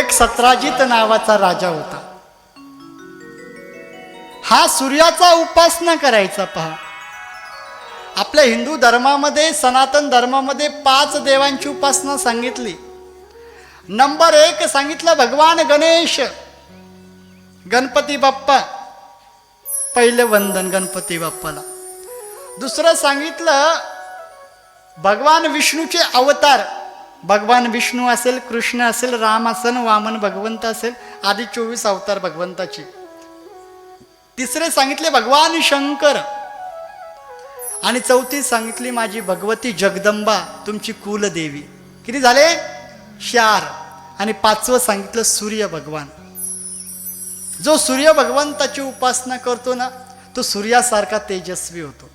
एक सत्राजित नावाचा राजा होता. हा सूर्याचा उपासना करायचा पहा. आपल्या हिंदू धर्मामध्ये सनातन धर्मामध्ये पाच देवांची उपासना सांगितली. नंबर एक सांगितलं भगवान गणेश गणपती बाप्पा. पहिलं वंदन गणपती बाप्पाला. दुसरं सांगितलं भगवान विष्णूचे अवतार. भगवान विष्णू असेल कृष्ण असेल राम असेल वामन भगवंत असेल आधी चोवीस अवतार भगवंताची. तिसरे सांगितले भगवान शंकर. आणि चौथी सांगितली माझी भगवती जगदंबा तुमची कुलदेवी. किती झाले? चार. आणि पाचवं सांगितलं सूर्य भगवान. जो सूर्य भगवंताची उपासना करतो ना तो सूर्यासारखा तेजस्वी होतो.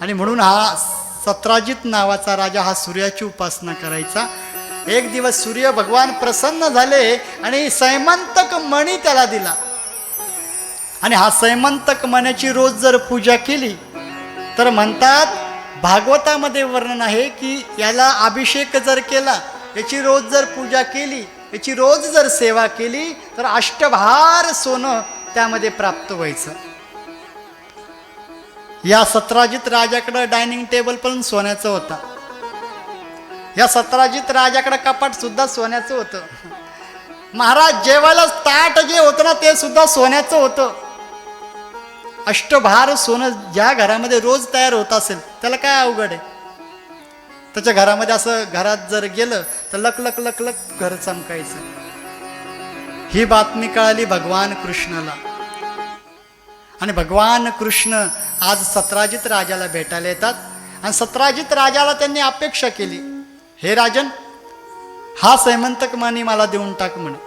आणि म्हणून हा सत्राजित नावाचा राजा हा सूर्याची उपासना करायचा. एक दिवस सूर्य भगवान प्रसन्न झाले आणि सैमंतक मणी त्याला दिला. आणि हा सैमंतक मण्याची रोज जर पूजा केली तर म्हणतात भागवतामध्ये वर्णन आहे की याला अभिषेक जर केला याची रोज जर पूजा केली याची रोज जर सेवा केली तर अष्टभार सोनं त्यामध्ये प्राप्त व्हायचं. या सत्राजित राजाकडं डायनिंग टेबल पण सोन्याचं होता. या सत्राजित राजाकडं कपाट सुद्धा सोन्याचं होतं. महाराज जेवायला ताट जे होतं ना ते सुद्धा सोन्याचं होतं. अष्टभार सोनं ज्या घरामध्ये रोज तयार होत असेल त्याला काय अवघड आहे? त्याच्या घरामध्ये असं घरात जर गेलं तर लक लक लक लक घर चमकायचं. ही बातमी कळाली भगवान कृष्णाला. आणि भगवान कृष्ण आज सत्राजित राजाला भेटायला येतात. आणि सत्राजित राजाला त्यांनी अपेक्षा केली हे राजन हा सैमंतक मानी मला देऊन टाक म्हणे.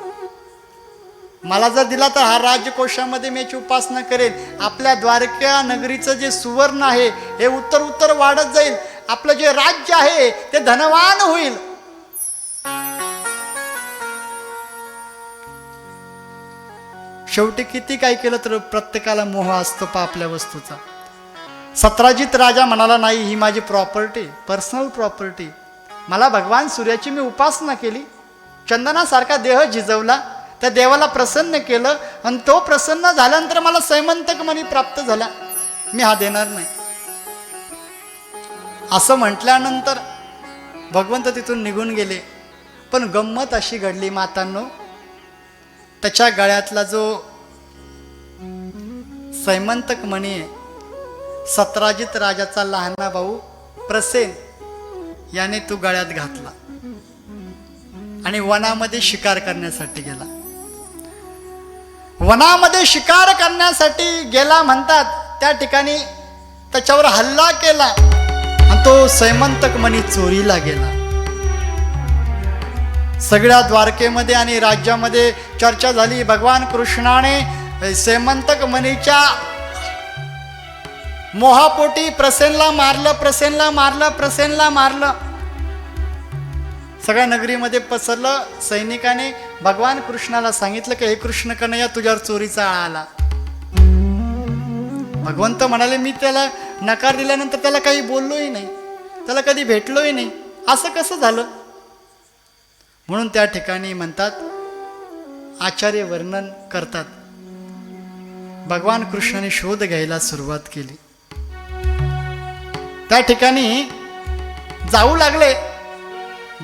मला जर दिला तर हा राजकोषामध्ये मी याची उपासना करेन आपल्या द्वारका नगरीचं जे सुवर्ण आहे हे उत्तर उत्तर वाढत जाईल. आपलं जे राज्य आहे ते धनवान होईल. शेवटी किती काय केलं तर प्रत्येकाला मोह असतो पा आपल्या वस्तूचा. सत्राजित राजा म्हणाला नाही ही माझी प्रॉपर्टी पर्सनल प्रॉपर्टी मला भगवान सूर्याची मी उपासना केली. चंदनासारखा देह झिजवला. त्या देवाला प्रसन्न केलं आणि तो प्रसन्न झाल्यानंतर मला सैमंतक मनी प्राप्त झाला. मी हा देणार नाही. असं म्हटल्यानंतर भगवंत तिथून निघून गेले. पण गंमत अशी घडली मातांनो त्याच्या गळ्यातला जो सैमंतक मणी आहे सत्राजित राजाचा लहाना भाऊ प्रसेन याने तो गळ्यात घातला आणि वनामध्ये शिकार करण्यासाठी गेला. वनामध्ये शिकार करण्यासाठी गेला म्हणतात त्या ठिकाणी त्याच्यावर हल्ला केला आणि तो सैमंतक मणी चोरीला गेला. सगळ्या द्वारकेमध्ये आणि राज्यामध्ये चर्चा झाली. भगवान कृष्णाने सेमंतक मनीच्या मोहापोटी प्रसेनला मारलं प्रसेनला मारलं प्रसेनला मारलं. सगळ्या नगरीमध्ये पसरलं. सैनिकाने भगवान कृष्णाला सांगितलं की हे कृष्ण कन्हैया तुझ्यावर चोरीचा आळा आला. भगवंत म्हणाले मी त्याला नकार दिल्यानंतर त्याला काही बोललोही नाही. त्याला कधी भेटलोही नाही. असं कसं झालं? म्हणून त्या ठिकाणी म्हणतात आचार्य वर्णन करतात. भगवान कृष्णाने शोध घ्यायला सुरुवात केली. त्या ठिकाणी जाऊ लागले.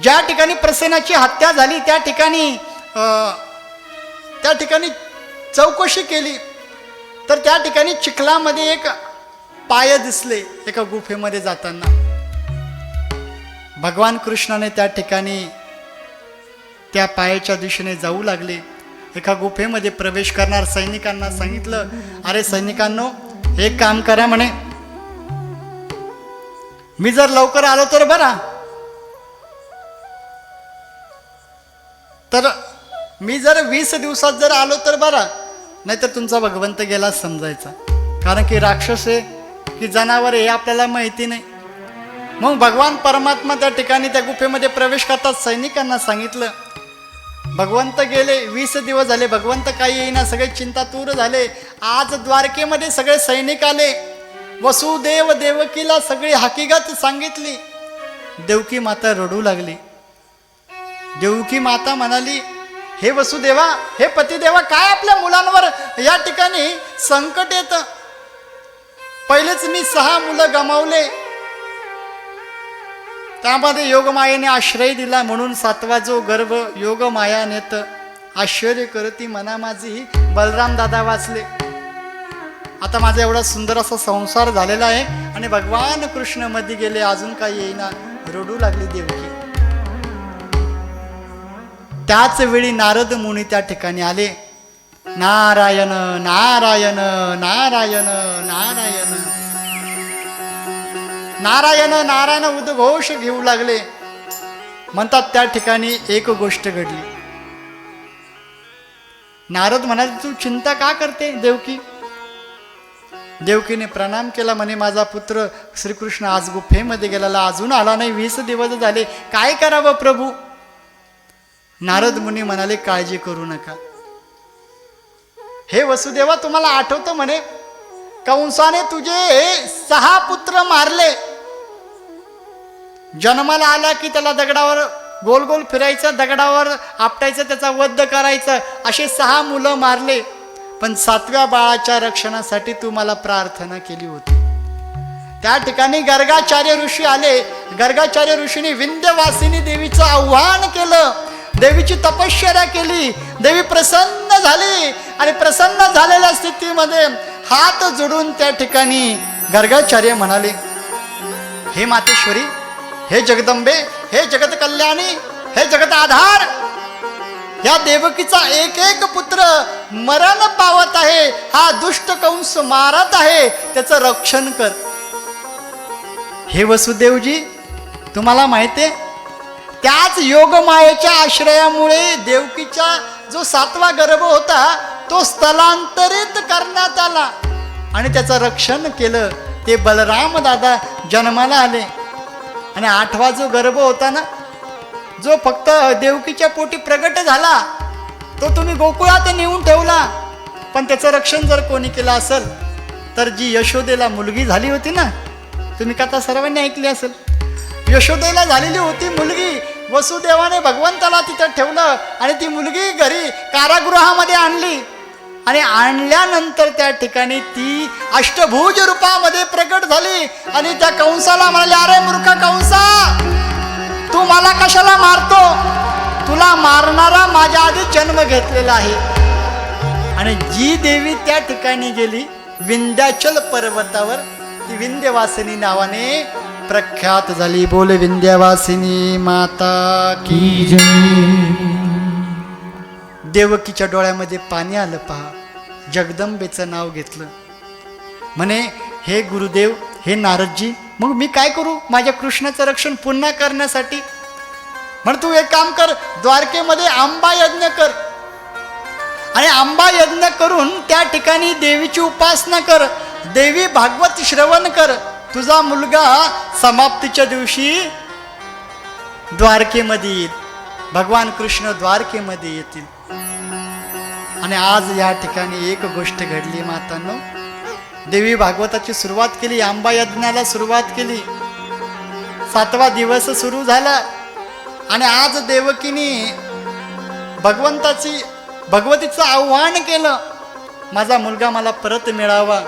ज्या ठिकाणी प्रसेनाची हत्या झाली त्या ठिकाणी अं, त्या ठिकाणी चौकशी केली. तर त्या ठिकाणी चिखलामध्ये एक पाय दिसले एका गुफेमध्ये जाताना. भगवान कृष्णाने त्या ठिकाणी त्या पायाच्या दिशेने जाऊ लागले. एका गुफेमध्ये प्रवेश करणार सैनिकांना सांगितलं अरे सैनिकांनो एक काम करा म्हणे. मी जर लवकर आलो तर बरा. तर मी जर वीस दिवसात जर आलो तर बरा. नाहीतर तुमचा भगवंत गेला समजायचा. कारण की राक्षस आहे की जनावर हे आपल्याला माहिती नाही. मग भगवान परमात्मा त्या ठिकाणी त्या गुफेमध्ये प्रवेश करतात सैनिकांना सांगितलं भगवंत गेले वीस दिवस झाले भगवंत काही येईना सगळे चिंतातूर झाले. आज द्वारकेमध्ये सगळे सैनिक आले. वसुदेव देवकीला सगळी हकीकत सांगितली. देवकी माता रडू लागली. देवकी माता म्हणाली हे वसुदेवा हे पतिदेवा काय आपल्या मुलांवर या ठिकाणी संकट येतं? पहिलेच मी सहा मुलं गमावले. त्यामध्ये योगमायेने आश्रय दिला म्हणून सातवा जो गर्भ योगमाया नेत आश्चर्य करती मना माझी बलराम दादा वाचले. आता माझा एवढा सुंदर असा संसार झालेला आहे आणि भगवान कृष्णमध्ये गेले अजून काही येईना रडू लागली देवकी. त्याच वेळी नारद मुनी त्या ठिकाणी आले. नारायण नारायण नारायण नारायण. नारायण नारायण उद्घोष घेऊ लागले. म्हणतात त्या ठिकाणी एक गोष्ट घडली. नारद म्हणाले तू चिंता का करते देवकी? देवकीने प्रणाम केला म्हणे माझा पुत्र श्रीकृष्ण आज गुफेमध्ये गेलेला अजून आला नाही वीस दिवस झाले. काय करावं प्रभू? नारद मुनी म्हणाले काळजी करू नका. हे वसुदेवा तुम्हाला आठवतं म्हणे कंसाने तुझे सहा पुत्र मारले. जन्माला आला की त्याला दगडावर गोल गोल फिरायचं दगडावर आपटायचं त्याचा वध करायचं असे सहा मुलं मारले. पण सातव्या बाळाच्या रक्षणासाठी तू मला प्रार्थना केली होती. त्या ठिकाणी गर्गाचार्य ऋषी आले. गर्गाचार्य ऋषीने विंध्यवासिनी देवीचं आव्हान केलं. देवीची तपश्चर्या केली. देवी प्रसन्न झाली. आणि प्रसन्न झालेल्या स्थितीमध्ये हात जोडून त्या ठिकाणी गर्गाचार्य म्हणाले हे मातेश्वरी हे जगदंबे हे जगत कल्याणी हे जगत आधार. या देवकीचा एक एक पुत्र मरण पावत आहे. हा दुष्ट कंस मारत आहे. त्याचं रक्षण कर. हे वसुदेवजी तुम्हाला माहिती आहे त्याच योगमायेच्या आश्रयामुळे देवकीचा जो सातवा गर्भ होता तो स्थलांतरित करण्यात आला. आणि त्याचं रक्षण केलं. ते बलराम दादा जन्माला आले. आणि आठवा जो गर्भ होता ना जो फक्त देवकीच्या पोटी प्रगट झाला तो तुम्ही गोकुळात नेऊन ठेवला. पण त्याचं रक्षण जर कोणी केलं असेल तर जी यशोदेला मुलगी झाली होती ना तुम्ही कथा सर्वांनी ऐकली असेल. यशोदेला झालेली होती मुलगी वसुदेवाने भगवंताला तिथं ठेवलं आणि ती मुलगी घरी कारागृहामध्ये आणली. आणि आणल्यानंतर त्या ठिकाणी ती अष्टभुज रूपामध्ये प्रकट झाली. आणि त्या कंसाला म्हणाले अरे मूर्ख कंसा तू मला कशाला मारतो? तुला मारणारा माझ्या आधी जन्म घेतलेला आहे. आणि जी देवी त्या ठिकाणी गेली विंध्याचल पर्वतावर ती विंध्यवासिनी नावाने प्रख्यात झाली. बोल विंध्यवासिनी माता की देवकीच्या डोळ्यामध्ये पाणी आलं पहा. जगदंबेचं नाव घेतलं. म्हणे हे गुरुदेव हे नारदजी मग मी काय करू? माझ्या कृष्णाचं रक्षण पुन्हा करण्यासाठी? म्हण तू एक काम कर द्वारकेमध्ये आंबा यज्ञ कर. आणि आंबा यज्ञ करून त्या ठिकाणी देवीची उपासना कर. देवी भागवत श्रवण कर. तुझा मुलगा समाप्तीच्या दिवशी द्वारकेमध्ये येईल. भगवान कृष्ण द्वारकेमध्ये येतील. आणि आज या ठिकाणी एक गोष्ट घडली मातांनो. देवी भागवताची सुरुवात केली आंबा यज्ञाला सुरुवात केली. सातवा दिवस सुरू झाला आणि आज देवकीने भगवंताची भगवतीचं आव्हान केलं. माझा मुलगा मला परत मिळावा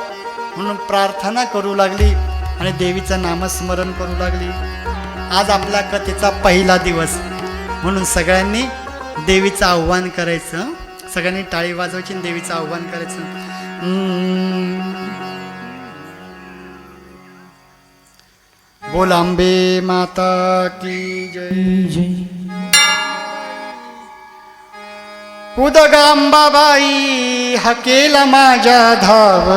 म्हणून प्रार्थना करू लागली आणि देवीचं नामस्मरण करू लागली. आज आपल्या कथेचा पहिला दिवस म्हणून सगळ्यांनी देवीचं आव्हान करायचं. सगळ्यांनी टाळी वाजवायची देवीचं आव्हान करायचं. बोलांबे माता की जय. उदगांबाबाई हकेला माझ्या धाव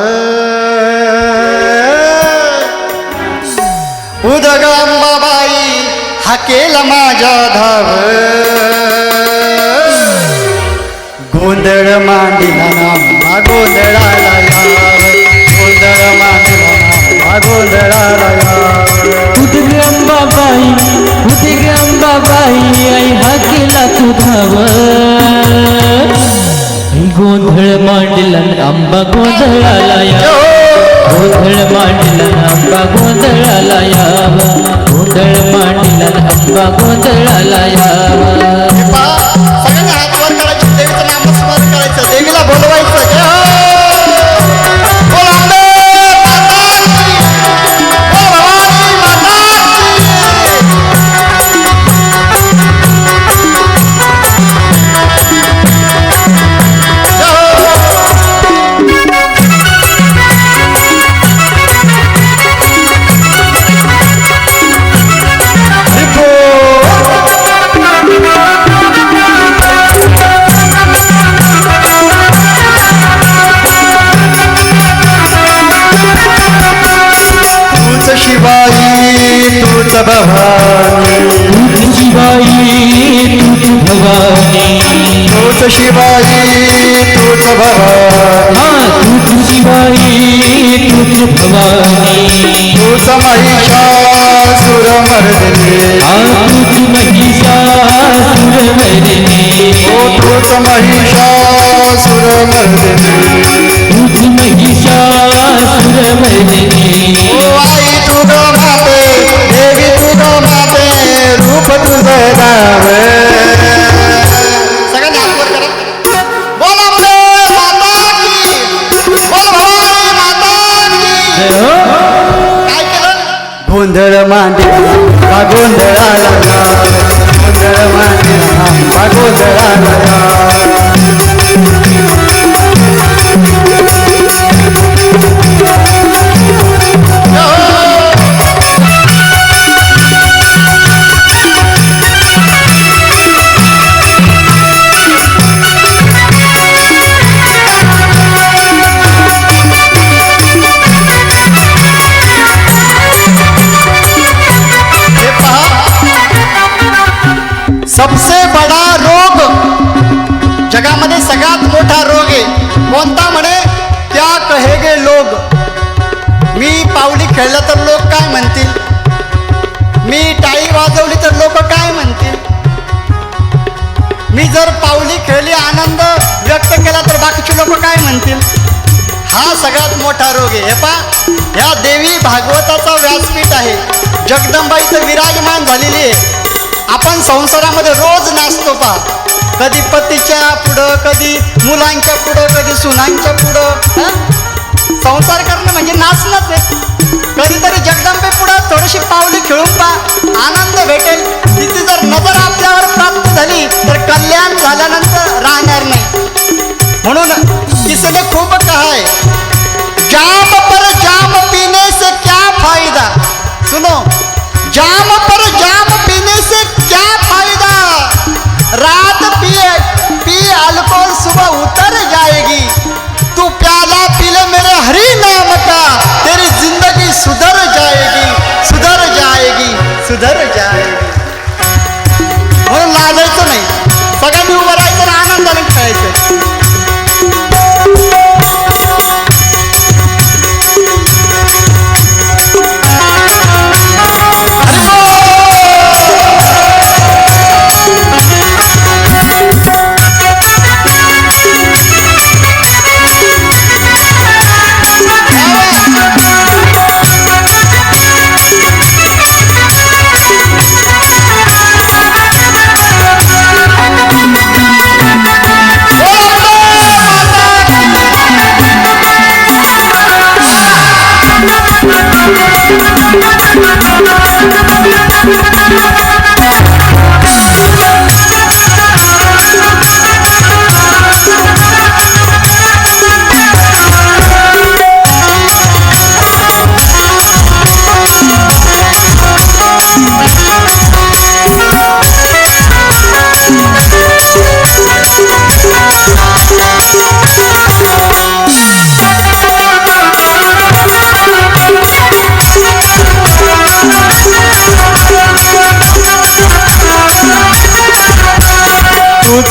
उदगांबाबाई हकेला माझ्या धाव गोंधळ मांडिला नामा गोंधळाला याव गोंधळ मांडिला नामा गोंधळाला याव उदगंबाबाई उदगंबाबाई आई हाकेला तुधाव आई गोंधळ मांडला आंबा गोंधळाला या गोंधळ मांडला आंबा गोंधळाला यावा गोंधळ मांडला आंबा गोंधळाला यावा देवीचं नामस्मरण करायचं. देवीला बोलवायचं. तुझी भवानी तूच शिवाई तूच भवानी। तूच शिवाई तूच भवानी तूच महिषा सुरमर्दिनी तूच महिषा सुरमर्दिनी तूच महिषा सुरमर्दिनी तूच महिषा सुरमर्दिनी आई तू ग माते तुझं नाव सगळ्यांनी हात वर करा माता की बोल भवानी माता की काय केलं गोंधळ मांडला हा गोंधळ गोंधळ मांडला हा जगदंबा इथं विराजमान झालेली आहे. आपण संसारामध्ये रोज नाचतो पा. कधी पतीच्या पुढं कधी मुलांच्या पुढं कधी सुनांच्या पुढं. संसार करणं म्हणजे नाचणंच आहे. कधीतरी जगदंबे पुढं थोडीशी पावली खेळून पा. आनंद भेटेल. तिची जर नजर आपल्यावर प्राप्त झाली तर कल्याण झाल्यानंतर राहणार नाही. म्हणून किसने खूप कहा जाम पर जाम पीने से क्या फायदा? सुनो, जाम पर जाम पीने से क्या फ़ायदा? रात पिए पी अल्कोहल सुबह उतर जाएगी। तू प्याला पी ले मेरे हरी नाम का, तेरी ज़िंदगी सुधर जाएगी सुधर जाएगी सुधर जाएगी। म्हणून लाजायचं नाही सगळ्यांनी उभं राहायचं आनंदाने खेळायचं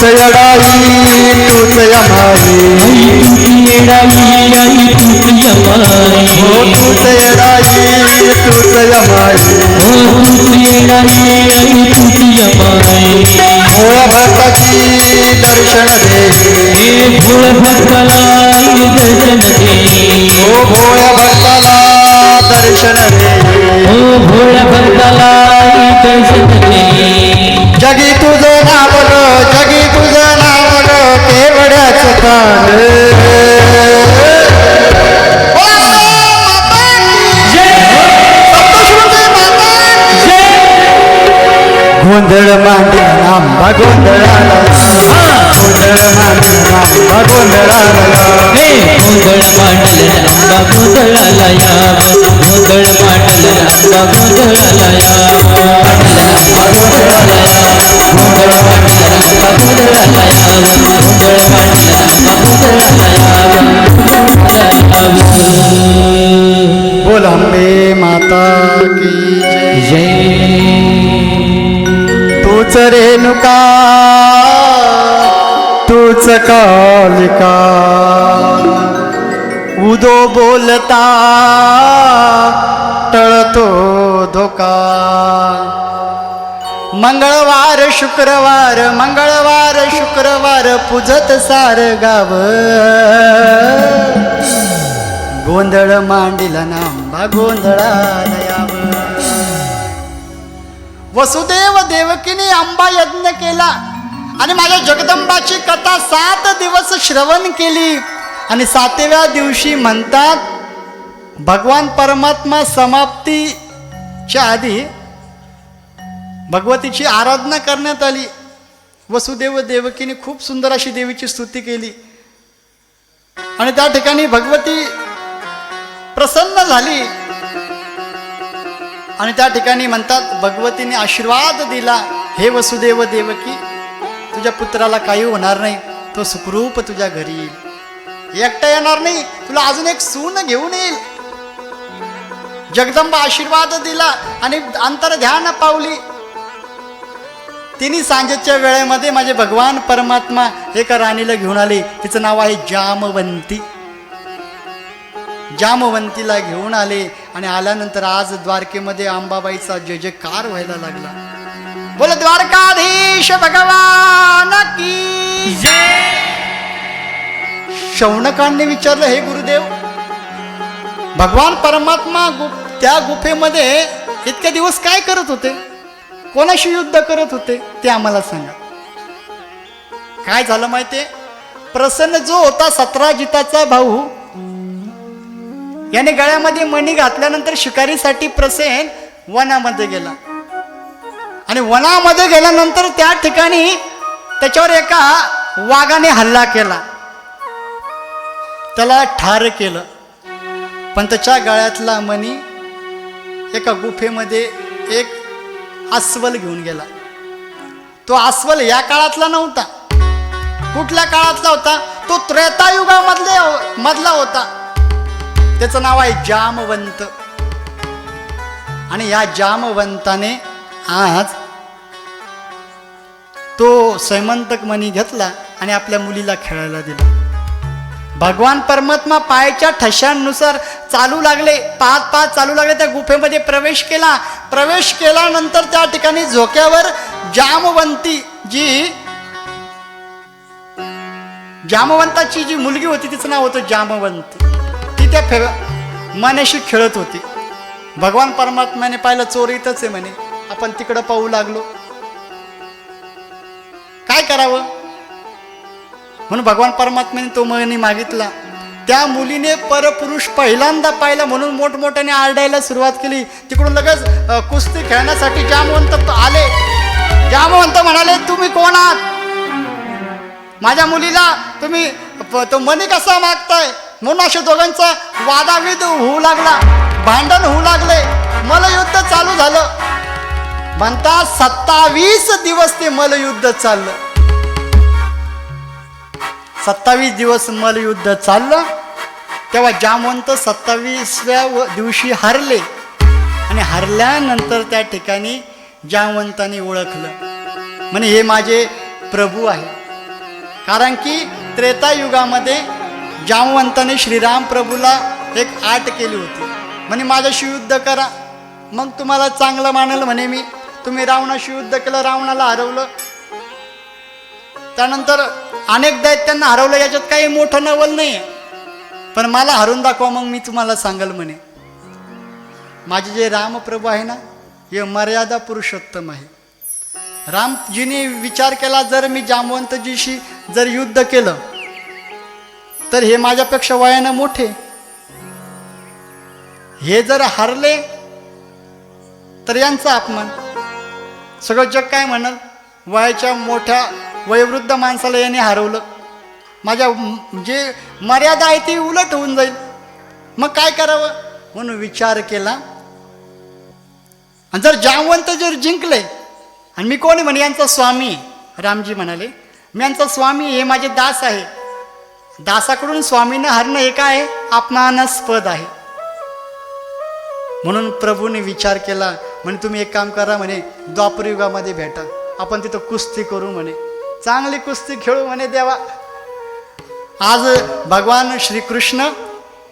तूच लढाई तूच यमाई येडाई आई तूच हो तूच लढाई तूच यमाई दर्शन दे भोळ भक्ताला दर्शन दे हो भोळ भक्ताला दर्शन दे ओ भोळ भक्ताला दर्शन दे जगी मालिका उदो बोलता टळतो धोका। मंगळवार शुक्रवार मंगळवार शुक्रवार पुजत सार गाव। गोंधळ मांडिला नांबा गोंधळाला यावं वसुदेव देवकीने आंबा यज्ञ केला। आणि माझ्या जगदंबाची कथा सात दिवस श्रवण केली. आणि सातव्या दिवशी म्हणतात भगवान परमात्मा समाप्तीच्या आधी भगवतीची आराधना करण्यात आली. वसुदेव देवकीने खूप सुंदर अशी देवीची स्तुती केली. आणि त्या ठिकाणी भगवती प्रसन्न झाली. आणि त्या ठिकाणी म्हणतात भगवतीने आशीर्वाद दिला. हे वसुदेव देवकी तुझ्या पुत्राला काही होणार नाही. तो सुखरूप तुझ्या घरी येईल. एकटा येणार नाही. तुला अजून एक सून घेऊन येईल. जगदंबा आशीर्वाद दिला आणि अंतर ध्यान पावली. तिने सांजेच्या वेळेमध्ये माझे भगवान परमात्मा एका राणीला घेऊन आले. तिचं नाव आहे जामवंती. जामवंतीला घेऊन आले आणि आल्यानंतर आज द्वारकेमध्ये अंबाबाईचा जय जयकार व्हायला लागला. बोल द्वारकाधीश भगवान की शौनकांनी विचारलं हे गुरुदेव भगवान परमात्मा गुप त्या गुफेमध्ये इतके दिवस काय करत होते? कोणाशी युद्ध करत होते? ते आम्हाला सांगा. काय झालं माहितीये? प्रसन्न जो होता सतरा जिताचा भाऊ याने गळ्यामध्ये मणी घातल्यानंतर शिकारीसाठी प्रसेन वनामध्ये गेला. आणि वनामध्ये गेल्यानंतर त्या ठिकाणी त्याच्यावर एका वाघाने हल्ला केला. त्याला ठार केलं. पण त्याच्या गळ्यातला मणी एका गुफेमध्ये एक अस्वल घेऊन गेला. तो अस्वल या काळातला नव्हता. कुठल्या काळातला होता? तो त्रेतायुगामधले मधला होता. त्याचं नाव आहे जामवंत. आणि या जामवंताने आज तो सैमंतक मणी घेतला आणि आपल्या मुलीला खेळायला दिला. भगवान परमात्मा पायाच्या ठशांनुसार चालू लागले पाच पाच चालू लागले त्या गुफेमध्ये प्रवेश केला. प्रवेश केल्यानंतर त्या ठिकाणी झोक्यावर जामवंती जी जामवंताची जी मुलगी होती तिचं नाव होतं जामवंती. ती त्या फे मान्याशी खेळत होती. भगवान परमात्म्याने पाहिलं चोर इथंच आहे म्हणे. आपण तिकडं पाहू लागलो. काय करावं? म्हणून भगवान परमात्म्याने तो मनी मागितला. त्या मुलीने परपुरुष पहिल्यांदा पाहिला म्हणून मोठमोठ्याने आरडायला सुरुवात केली. तिकडून लगेच कुस्ती खेळण्यासाठी जामवंत आले. जामवंत म्हणाले तुम्ही कोण आहात? माझ्या मुलीला तुम्ही तो मनी कसा मागताय? म्हणून अशा दोघांचा वादाविद होऊ लागला. भांडण होऊ लागले. मलयुद्ध चालू झालं. म्हणतात सत्तावीस दिवस ते मलयुद्ध चाललं. सत्तावीस दिवस मलयुद्ध चाललं. तेव्हा जामवंत सत्तावीसव्या व- दिवशी हरले. आणि हरल्यानंतर त्या ठिकाणी जामवंताने ओळखलं. म्हणे हे माझे प्रभू आहे कारण की त्रेतायुगामध्ये जामवंताने श्रीराम प्रभूला एक आट केली होती. म्हणे माझ्याशी युद्ध करा. मग तुम्हाला चांगलं मानलं म्हणे मी. तुम्ही रावणाशी युद्ध केलं रावणाला हरवलं. त्यानंतर अनेक दैत्यांना हरवलं याच्यात काही मोठं नवल नाही पण मला हरून दाखवा मग मी तुम्हाला सांगल म्हणे. माझे जे रामप्रभू आहे ना हे मर्यादा पुरुषोत्तम आहे. रामजीने विचार केला जर मी जामवंतजीशी जर युद्ध केलं तर हे माझ्यापेक्षा वयानं मोठे. हे जर हरले तर यांचा अपमान. सगळं जग काय म्हणाल? वयाच्या मोठ्या वयोवृद्ध माणसाला याने हरवलं. माझ्या जे मर्यादा आहे ती उलट होऊन जाईल. मग काय करावं? म्हणून विचार केला. आणि जर जामवंत जर जिंकले आणि मी कोण म्हणे? यांचा स्वामी रामजी म्हणाले मी यांचा स्वामी हे माझे दास आहे. दासाकडून स्वामीनं हरणं हे काय आहे? अपमानास्पद आहे. म्हणून प्रभूने विचार केला म्हणे तुम्ही एक काम करा म्हणे द्वापरयुगामध्ये भेटा. आपण तिथं कुस्ती करू म्हणे. चांगली कुस्ती खेळू म्हणे देवा. आज भगवान श्रीकृष्ण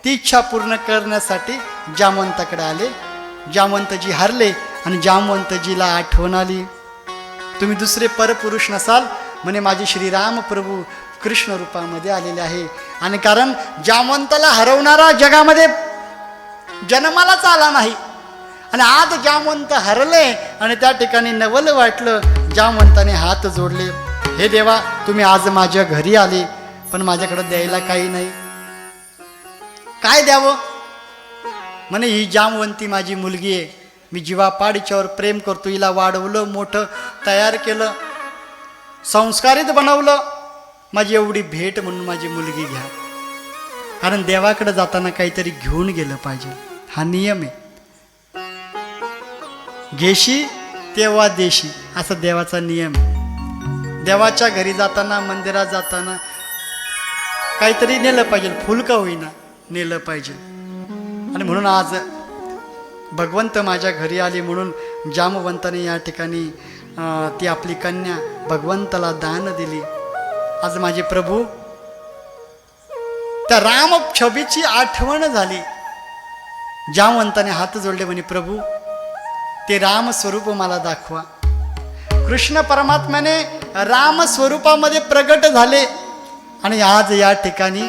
ती इच्छा पूर्ण करण्यासाठी जामवंताकडे आले. जामवंतजी हरले आणि जामवंतजीला आठवण आली. तुम्ही दुसरे परपुरुष नसाल म्हणे माझे श्रीराम प्रभू कृष्ण रूपामध्ये आलेले आहे. आणि कारण जामवंताला हरवणारा जगामध्ये जन्मालाच आला नाही. आणि आज जामवंत हरले आणि त्या ठिकाणी नवल वाटलं जामवंताने हात जोडले. हे देवा तुम्ही आज माझ्या घरी आले पण माझ्याकडे द्यायला काही नाही. काय द्यावं? म्हणे ही जामवंती माझी मुलगी आहे. मी जीवापाडीच्यावर प्रेम करतो. हिला वाढवलं मोठं तयार केलं संस्कारित बनवलं. माझी एवढी भेट म्हणून माझी मुलगी घ्या. कारण देवाकडे जाताना काहीतरी घेऊन गेलं पाहिजे. हा नियम आहे. घेशी तेव्हा देशी असा देवाचा नियम. देवाच्या घरी जाताना मंदिरात जाताना काहीतरी नेलं पाहिजे फुलका होईना नेलं पाहिजे. आणि म्हणून आज भगवंत माझ्या घरी आली म्हणून जामवंताने या ठिकाणी ती आपली कन्या भगवंताला दान दिली. आज माझे प्रभू त्या राम छबीची आठवण झाली. जामवंताने हात जोडले म्हणे प्रभू ते रामस्वरूप मला दाखवा. कृष्ण परमात्म्याने रामस्वरूपामध्ये प्रगट झाले. आणि आज या ठिकाणी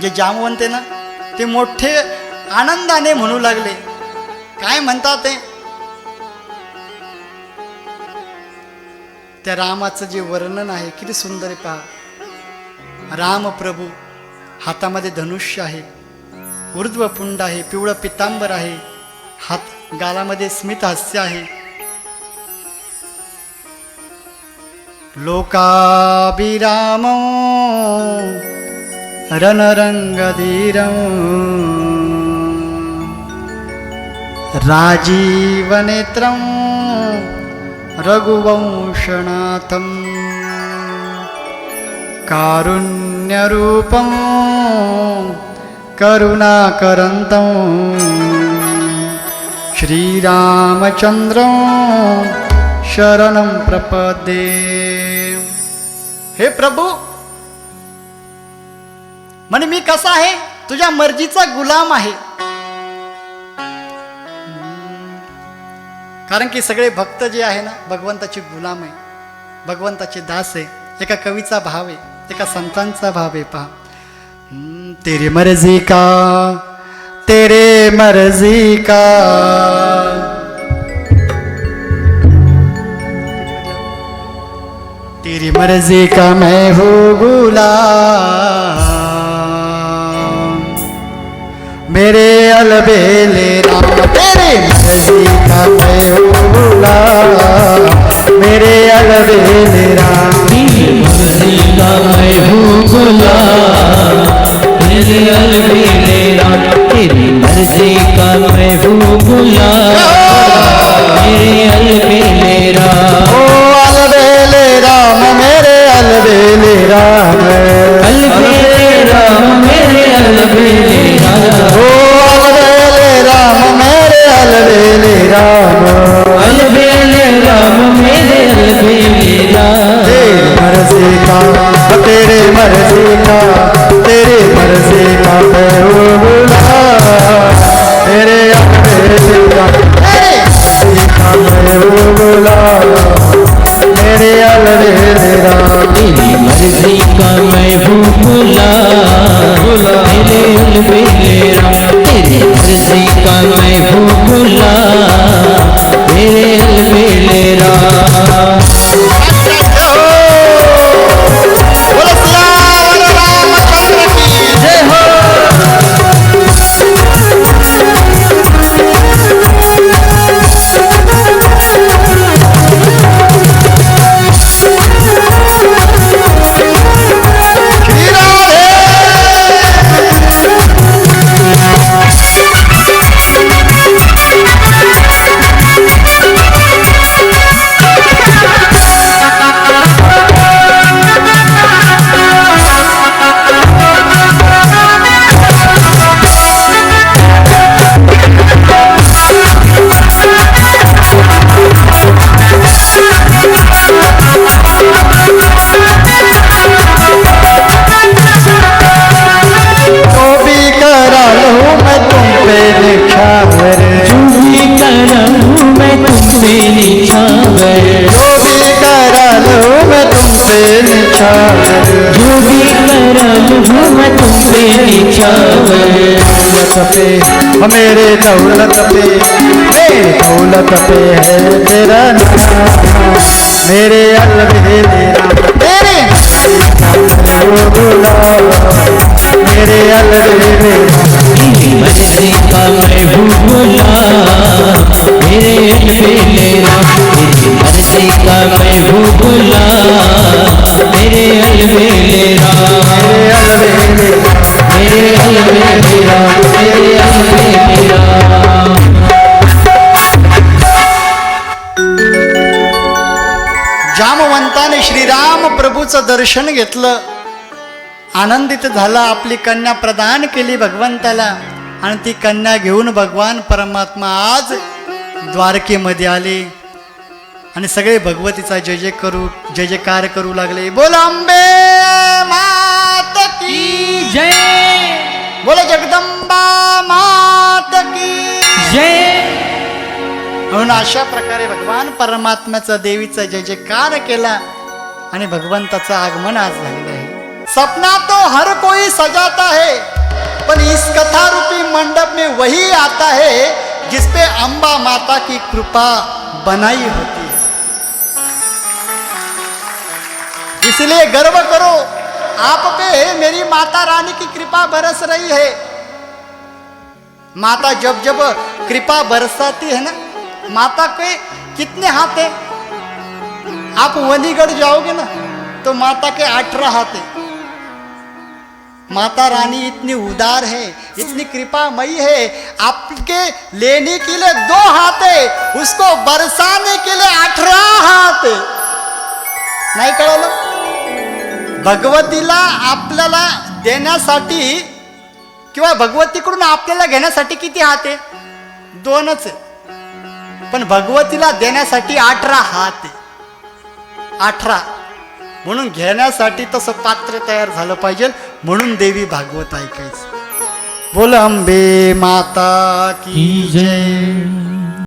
जे जामवंत आहे ना ते मोठे आनंदाने म्हणू लागले. काय म्हणतात ते? त्या रामाचं जे वर्णन आहे किती सुंदर आहे पहा. राम प्रभू हातामध्ये धनुष्य आहे. ऊर्ध्वपुंड आहे पिवळं पितांबर आहे. हात गालामध्ये स्मित हास्य आहे. लोकाभिराम रणरंगधीरं राजीवनेत्रं रघुवंशनाथं कारुण्यरूपं करुणाकरन्तं। श्रीरामचन्द्रं शरणं प्रपदे। हे प्रभू म्हणे मी कसा आहे? तुझ्या मर्जीचा गुलाम आहे. कारण की सगळे भक्त जे आहे ना भगवंताचे गुलाम आहे. भगवंताचे दास आहे. एका कवीचा भाव आहे. एका संतांचा भाव आहे पहा. तेरी मर्जी का? तेरे मर्जी का। तेरी मर्जी का मैं हूँ गुलाम। मेरे अलबेले राम तेरी मर्जी का मैं हूँ गुलाम। मेरे अलबेले राम तेरी मर्जी का मैं हूँ गुलाम। मेरे अलबेले राम तेरी मर्जी का मैं हूँ गुलाम। मेरे अलबेले राम ओ अलबेले राम मेरे अलबेले राम अलबेले राम मेरे। अलबेले राम ओ अलबेले राम मेरे अलबेले राम अलबेले राम मेरे। अलबेले राम तेरी मर्जी का तेरे मर्जी का। हूँ गुलाम मेरे अलबेले राम तेरी मर्जी का मैं हूँ गुलाम तेरे अलबेले राम तेरी मर्जी का मैं हूँ मेरे दौलत पे मेरे दौलत पे है तेरा नाम। मेरे अलबेले तेरे मेरे अलबेले मर्जी का महबूबुल्ला मेरे अलबेले मेरी मर्जी का महबूबुल्ला मेरे अलबेले मेरे अलबेले मेरे मेरे जामवंताने श्रीराम प्रभूचं दर्शन घेतलं. आनंदित झाला आपली कन्या प्रदान केली भगवंताला. आणि ती कन्या घेऊन भगवान परमात्मा आज द्वारकेमध्ये आले. आणि सगळे भगवतीचा जय जय करू जय जयकार करू लागले. बोल अंबे की जय। बोल जगदंबा मात की जय। म्हणून अशा प्रकारे भगवान परमात्म्याचा देवीचा जय जयकार केला आणि भगवंताचं आगमन आज झालेलं आहे. सपना तो हर कोई सजाता है पण इस कथा रूपी मंडप में वही आता है जिसपे अंबा माता की कृपा बनाई होती है। इसलिए गर्व करो आप पे मेरी माता रानी की कृपा बरस रही है। माता जब जब कृपा बरसाती है ना, माता के कितने हाथ है? आप वनीगढ़ जाओगे ना तो माता के अठारह हाथ है। माता रानी इतनी उदार है, इतनी कृपामयी है, आपके लेने के लिए दो हाथ है, उसको बरसाने के लिए अठारह हाथ नाही कळलं भगवतीला आपल्याला देण्यासाठी किंवा भगवतीकडून आपल्याला घेण्यासाठी किती हात आहे? दोनच. पण भगवतीला देण्यासाठी अठरा हात आहे. अठरा. म्हणून घेण्यासाठी तसं पात्र तयार झालं पाहिजे. म्हणून देवी भागवत ऐकायचं. बोल अंबे माता की जय.